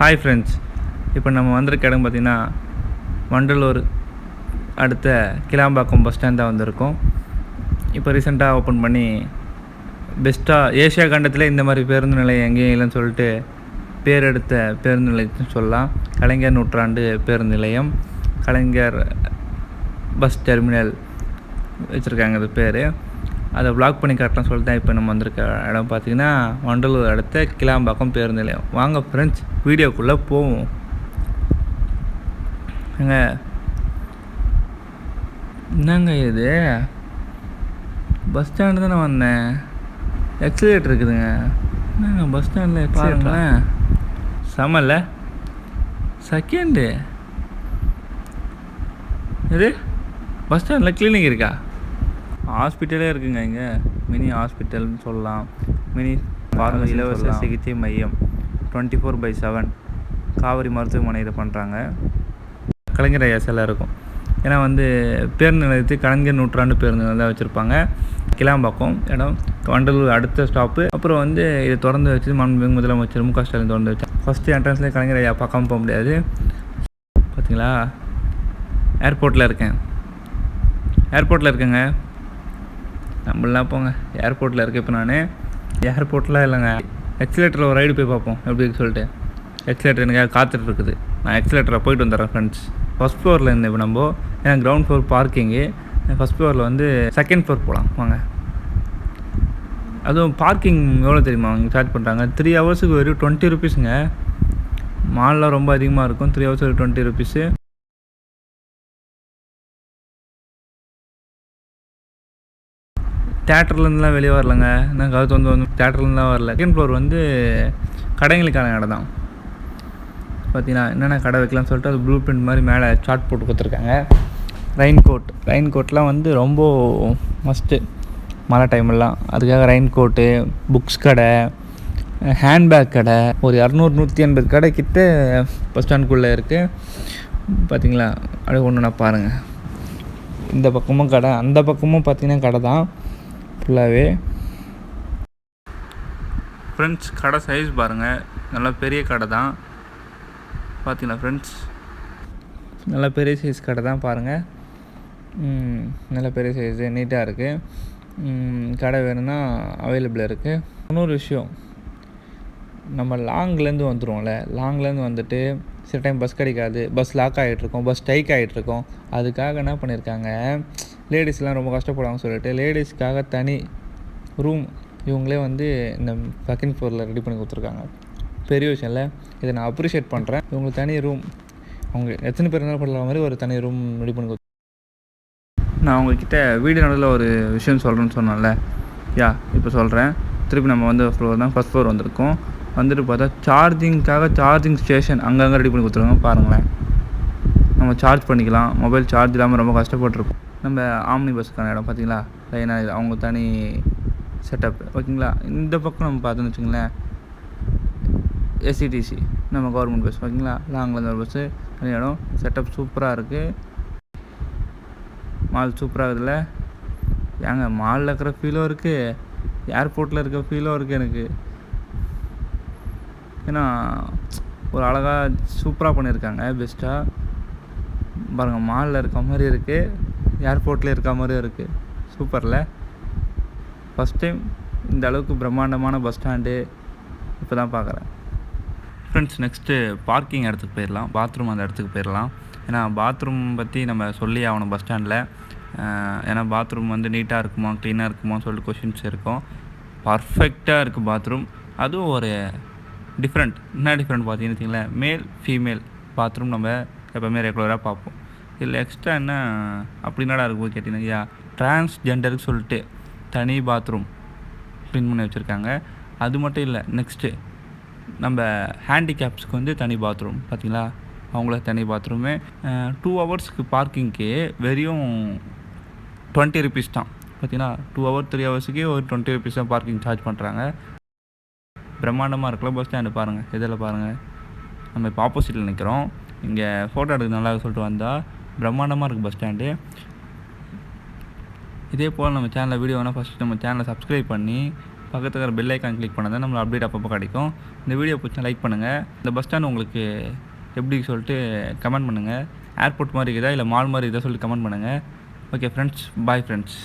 Hi friends இப்போ நம்ம வந்திருக்க இடம் பார்த்திங்கன்னா வண்டலூர் அடுத்த கிளாம்பாக்கம் பஸ் ஸ்டாண்ட் தான் வந்திருக்கோம். இப்போ ரீசெண்டாக ஓப்பன் பண்ணி பெஸ்ட்டாக ஏஷியா கண்டத்தில் இந்த மாதிரி பேருந்து நிலையம் எங்கேயும் இல்லைன்னு சொல்லிட்டு பேர் எடுத்த பேருந்து நிலையத்துன்னு சொல்லலாம். கலைஞர் நூற்றாண்டு பேருந்து நிலையம். கலைஞர் பஸ் டெர்மினல் வச்சுருக்காங்க அது பேர். அதை வ்ளாக் பண்ணி காட்டலாம் சொல்லிட்டு தான் இப்போ நம்ம வந்திருக்க இடம். பார்த்தீங்கன்னா வண்டலூர் அடுத்த கிளாம்பாக்கம் பேருந்து நிலையம். வாங்க ஃப்ரெண்ட்ஸ் வீடியோக்குள்ளே போவோம். ஏங்க என்னங்க இது? பஸ் ஸ்டாண்டு தானே வந்தேன். எக்ஸலேட்டர் இருக்குதுங்க. என்னங்க பஸ் ஸ்டாண்டில் பாருங்களேன். செமல்ல. செகண்டு இது பஸ் ஸ்டாண்டில் கிளினிக் இருக்கா? ஹாஸ்பிட்டலே இருக்குங்க இங்கே. மினி ஹாஸ்பிட்டல்னு சொல்லலாம். மினி பார்வை இலவச சிகிச்சை மையம். Twenty four by seven Kaveri மருத்துவமனையில் பண்ணுறாங்க கலைஞர் ஐயா இருக்கும். ஏன்னா வந்து பேருந்து நிலையத்துக்கு கலைஞர் நூற்றாண்டு பேருந்து தான் வச்சுருப்பாங்க. கிளாம்பாக்கம் இடம். வண்டலூர் அடுத்த ஸ்டாப்பு அப்புறம் வந்து இதை திறந்து வச்சு மாண்புமிகு முதலமைச்சர் மு க ஸ்டாலின் திறந்து வச்சாங்க. ஃபஸ்ட்டு என்ட்ரன்ஸ்லேயே கலைஞர் ஐயா பார்க்காம போக முடியாது. பார்த்தீங்களா ஏர்போர்ட்டில் இருக்கேன். ஏர்போர்ட்டில் இருக்கேங்க. நம்மளாம் போங்க. ஏர்போர்ட்டில் இருக்க இப்போ நான். ஏர்போர்ட்லாம் இல்லைங்க. எக்ஸிலேட்டரில் ஒரு ரைடு போய் பார்ப்போம். எப்படின்னு சொல்லிட்டு. எக்ஸிலேட்டர் எனக்கு காத்துட்டு இருக்குது. நான் எக்ஸிலேட்டரில் போயிட்டு வந்துடுறேன் ஃப்ரெண்ட்ஸ் ஃபஸ்ட் ஃப்ளோரில் இருந்து இப்போ நம்ம ஏன்னா கிரவுண்ட் ஃப்ளோர் பார்க்கிங்கு ஃபஸ்ட் ஃப்ளோரில் வந்து செகண்ட் ஃப்ளோர் போகலாம் வாங்க. அதுவும் பார்க்கிங் எவ்வளோ தெரியுமா அவங்க சார்ஜ் பண்ணுறாங்க த்ரீ ஹவர்ஸுக்கு வெறும் டுவெண்ட்டி ருபீஸுங்க மாலில் ரொம்ப அதிகமாக இருக்கும். த்ரீ ஹவர்ஸ் ஒரு டுவெண்ட்டி ருபீஸு தேட்டர்லேருந்துலாம் வெளியே வரலங்க. நான் கவுத்து வந்து வந்து தேட்டர்லேருந்துலாம் வரல. செகண்ட் ஃப்ளோர் வந்து கடைங்களுக்கான இடம் தான் பார்த்தீங்கன்னா என்னென்ன கடை வைக்கலாம்னு சொல்லிட்டு அது ப்ளூ பிரிண்ட் மாதிரி மேலே சார்ட் போட்டு கொடுத்துருக்காங்க. ரெயின் கோட் ரெயின் கோட்லாம் வந்து ரொம்ப மஸ்ட்டு மழை டைம்லாம் அதுக்காக ரெயின் கோட்டு புக்ஸ் கடை ஹேண்ட்பேக் கடை. ஒரு இரநூறு நூற்றி எண்பது கடை கிட்ட பஸ் ஸ்டாண்டுக்குள்ளே இருக்குது பார்த்தீங்களா? அப்படியே ஒன்று நான் பாருங்கள் இந்த பக்கமும் கடை. அந்த பக்கமும் பார்த்தீங்கன்னா கடை தான். ஃபுல்லாகவே ஃப்ரெண்ட்ஸ் கடை சைஸ் பாருங்கள் நல்லா பெரிய கடை தான். பார்த்தீங்களா ஃப்ரெண்ட்ஸ் நல்ல பெரிய சைஸ் கடை தான் பாருங்கள் நல்ல பெரிய சைஸு நீட்டாக இருக்குது கடை வேணும்னா அவைலபிள் இருக்குது இன்னொரு விஷயம். நம்ம லாங்லேருந்து வந்துடுவோம்ல லாங்லேருந்து வந்துட்டு சில டைம் பஸ் கிடைக்காது. பஸ் லாக் ஆகிட்ருக்கோம் பஸ் ஸ்ட்ரைக் ஆகிட்ருக்கோம் அதுக்காக என்ன பண்ணியிருக்காங்க லேடிஸ்லாம் ரொம்ப கஷ்டப்படுவாங்க சொல்லிட்டு லேடிஸ்க்காக தனி ரூம் இவங்களே வந்து இந்த செகண்ட் ஃப்ளோரில் ரெடி பண்ணி கொடுத்துருக்காங்க. பெரிய விஷயம் இல்லை. இதை நான் அப்ரிஷியேட் பண்ணுறேன் இவங்களுக்கு தனி ரூம் அவங்க எத்தனை பேர் இருந்தாலும் பண்ணுற மாதிரி ஒரு தனி ரூம் ரெடி பண்ணி கொடுத்து நான் உங்ககிட்ட வீடு நடுவில் ஒரு விஷயம் சொல்கிறேன்னு சொன்னேன்ல. யா இப்போ சொல்கிறேன் திருப்பி நம்ம வந்து ஃப்ளோர் தான். ஃபஸ்ட் ஃப்ளோர் வந்திருக்கோம். வந்துட்டு பார்த்தா சார்ஜிங்க்காக சார்ஜிங் ஸ்டேஷன் அங்கங்கே ரெடி பண்ணி கொடுத்துருக்காங்க. பாருங்களேன். நம்ம சார்ஜ் பண்ணிக்கலாம். மொபைல் சார்ஜ் இல்லாமல் ரொம்ப கஷ்டப்பட்டுருக்கோம். நம்ம ஆம்னி பஸ்ஸுக்கான இடம் பார்த்தீங்களா? லைனாக அவங்க தனி செட்டப் ஓகேங்களா? இந்த பக்கம் நம்ம பார்த்தோன்னு வச்சுங்களேன் எஸ்சிடிசி நம்ம கவர்மெண்ட் பஸ் ஓகேங்களா? லாங்கில் ஒரு பஸ்ஸு தனி இடம். செட்டப் சூப்பராக இருக்குது மால் சூப்பராக இருக்குதுல்ல ஏங்க மாலில் இருக்கிற ஃபீலும் இருக்குது ஏர்போர்ட்டில் இருக்கிற ஃபீலும் இருக்குது எனக்கு. ஏன்னா ஒரு அழகாக சூப்பராக பண்ணியிருக்காங்க. பெஸ்ட்டாக பாருங்கள் மாலில் இருக்க மாதிரி இருக்குது ஏர்போர்ட்டில் இருக்க மாதிரியும் இருக்குது சூப்பரில். ஃபஸ்ட் டைம் இந்த அளவுக்கு பிரம்மாண்டமான பஸ் ஸ்டாண்டு இப்போ தான் பார்க்குறேன் ஃப்ரெண்ட்ஸ் நெக்ஸ்ட்டு பார்க்கிங் இடத்துக்கு போயிடலாம் பாத்ரூம் அந்த இடத்துக்கு போயிடலாம் ஏன்னா பாத்ரூம் பற்றி நம்ம சொல்லி ஆகணும் பஸ் ஸ்டாண்டில் ஏன்னா பாத்ரூம் வந்து நீட்டாக இருக்குமா க்ளீனாக இருக்குமா சொல்லிட்டு கொஷின்ஸ் இருக்கும். பர்ஃபெக்டாக இருக்குது பாத்ரூம் அதுவும் ஒரு டிஃப்ரெண்ட் என்ன டிஃப்ரெண்ட் பார்த்தீங்கன்னு வச்சிங்களேன் மேல் ஃபீமேல் பாத்ரூம் நம்ம எப்போவுமே ரெகுலராக பார்ப்போம். இதில் எக்ஸ்ட்ரா என்ன அப்படின்னாடா இருக்கும் கேட்டிங்கன்னா ஐயா டிரான்ஸ்ஜெண்டருக்கு சொல்லிட்டு தனி பாத்ரூம் க்ளீன் பண்ணி வச்சுருக்காங்க. அது மட்டும் இல்லை நெக்ஸ்ட்டு நம்ம ஹேண்டிகேப்ஸ்க்கு வந்து தனி பாத்ரூம் பார்த்தீங்களா? அவங்களுக்கு தனி பாத்ரூமு டூ ஹவர்ஸ்க்கு பார்க்கிங்க்கு வெறும் டுவெண்ட்டி ருபீஸ் தான். பார்த்தீங்கன்னா டூ ஹவர் த்ரீ ஹவர்ஸுக்கே ஒரு டுவெண்ட்டி ருபீஸ் தான் பார்க்கிங் சார்ஜ் பண்ணுறாங்க பிரம்மாண்டமாக இருக்கலாம் பஸ் ஸ்டாண்டு பாருங்கள் இதில் பாருங்கள் நம்ம இப்போ ஆப்போசிட்டில் நிற்கிறோம் இங்கே ஃபோட்டோ எடுக்க நல்லா சொல்லிட்டு வந்தால் பிரம்மாண்டமாக இருக்குது பஸ் ஸ்டாண்டு இதே போல் நம்ம சேனலில் வீடியோ வேணால் ஃபஸ்ட்டு நம்ம சேனலை சப்ஸ்கிரைப் பண்ணி பக்கத்தில் இருக்கிற பெல் ஐக்கான் கிளிக் பண்ணால் நம்மளை அப்டேட் அப்பப்போ கிடைக்கும். இந்த வீடியோ பிடிச்சா லைக் பண்ணுங்கள் இந்த பஸ் ஸ்டாண்ட் உங்களுக்கு எப்படி சொல்லிட்டு கமெண்ட் பண்ணுங்கள் ஏர்போர்ட் மாதிரி இருக்குதா? இல்லை மால் மாதிரி இதை சொல்லிட்டு கமெண்ட் பண்ணுங்கள் ஓகே ஃப்ரெண்ட்ஸ் பாய் ஃப்ரெண்ட்ஸ்